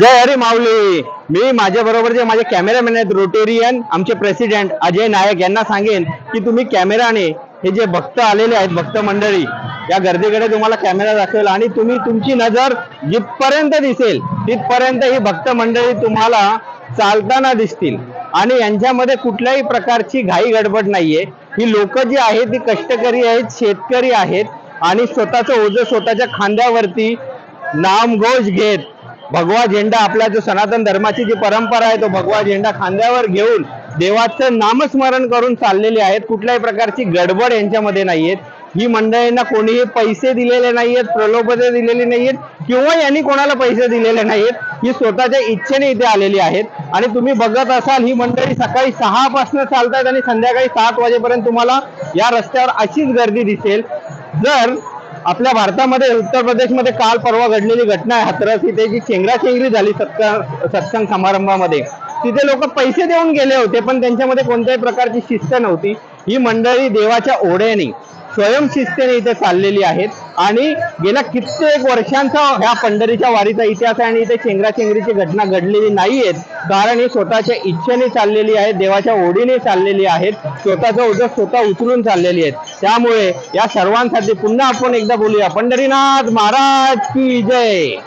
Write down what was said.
जय हरी माऊली. मी माझ्या बरोबर जे माझे कॅमेरामॅन आहेत रोटेरियन आमचे प्रेसिडेंट अजय नायक यांना सांगेन की तुम्ही कॅमेराने हे जे भक्त आलेले आहेत भक्त मंडळी या गर्दीकडे तुम्हाला कॅमेरा दाखवेल आणि तुम्ही तुमची नजर जिथपर्यंत दिसेल तिथपर्यंत ही भक्त मंडळी तुम्हाला चालताना दिसतील. आणि यांच्यामध्ये कुठल्याही प्रकारची घाई गडबड नाहीये. ही लोक जी आहेत ती कष्टकरी आहेत शेतकरी आहेत आणि स्वतःचं ओझं स्वतःच्या खांद्यावरती नामघोष घेत भगवा झेंडा आपला जो सनातन धर्माची जी परंपरा आहे तो भगवा झेंडा खांद्यावर घेऊन देवाचं नामस्मरण करून चाललेले आहेत. कुठल्याही प्रकारची गडबड यांच्यामध्ये नाहीयेत. ही मंडळींना कोणीही पैसे दिलेले नाहीयेत प्रलोभने दिलेली नाहीयेत किंवा यांनी कोणाला पैसे दिलेले नाहीयेत ही स्वतःच्या इच्छेने इथे आलेली आहेत. आणि तुम्ही बघत असाल ही मंडळी सकाळी सहा पासून चालतात आणि संध्याकाळी सात वाजेपर्यंत तुम्हाला या रस्त्यावर अशीच गर्दी दिसेल. जर आपल्या भारतामध्ये उत्तर प्रदेशमध्ये काल परवा घडलेली घटना आहे हातरस इथे जी चेंगराचेंगरी झाली सत्कार सत्संग समारंभामध्ये तिथे लोक पैसे देऊन गेले होते पण त्यांच्यामध्ये कोणत्याही प्रकारची शिस्त नव्हती. ही मंडळी देवाच्या ओढ्याने स्वयंशिस्तेने इथे चाललेली आहेत. आणि गेल्या कित्येक वर्षांचा ह्या पंढरीच्या वारीचा इतिहास आहे आणि इथे चेंगराचेंगरीची घटना घडलेली नाहीयेत. कारण ही स्वतःच्या इच्छेने चाललेली आहे देवाच्या ओढीने चाललेली आहेत स्वतःचं ओझं स्वतः उचलून चाललेली आहेत. त्यामुळे या सर्वांसाठी पुन्हा आपण एकदा बोलूया. पंढरीनाथ महाराज की जय!